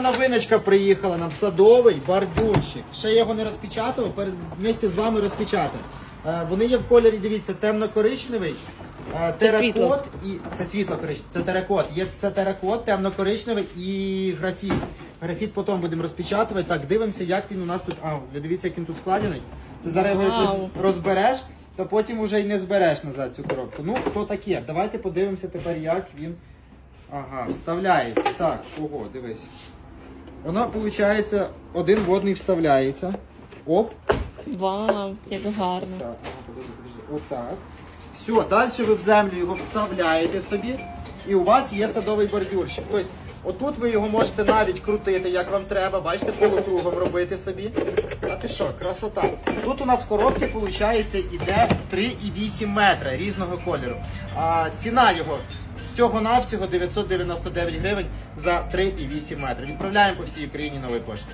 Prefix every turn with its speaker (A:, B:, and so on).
A: Новиночка приїхала нам садовий бордюрчик. Ще я його не розпечатав, перед вместе з вами розпечатав. Е, Вони є в кольорі, дивіться, темно-коричневий, е, теракот і це світло коричневе, це теракот. Є це теракот, темно-коричневий і графіт. Графіт потім будемо розпечатувати. Так, дивимося, як він у нас тут. А, ви дивіться, як він тут складений. Це зараз його якось розбереш, то потім уже й не збереш назад цю коробку. Ну, то таке. Давайте подивимося тепер, як він. Ага, вставляється. Так, ого, дивись. Воно, виходить, один водний вставляється. Оп.
B: Вау, як гарно.
A: Так, подожди, подожди. Отак. Все, далі ви в землю його вставляєте собі, і у вас є садовий бордюрчик. Тобто, отут ви його можете навіть крутити, як вам треба, бачите, полукругом робити собі. А ти що, красота. Тут у нас в коробці, виходить, іде 3,8 метра різного кольору. А ціна його всього-навсього 999 гривень за 3,8 метра. Відправляємо по всій Україні нової пошти.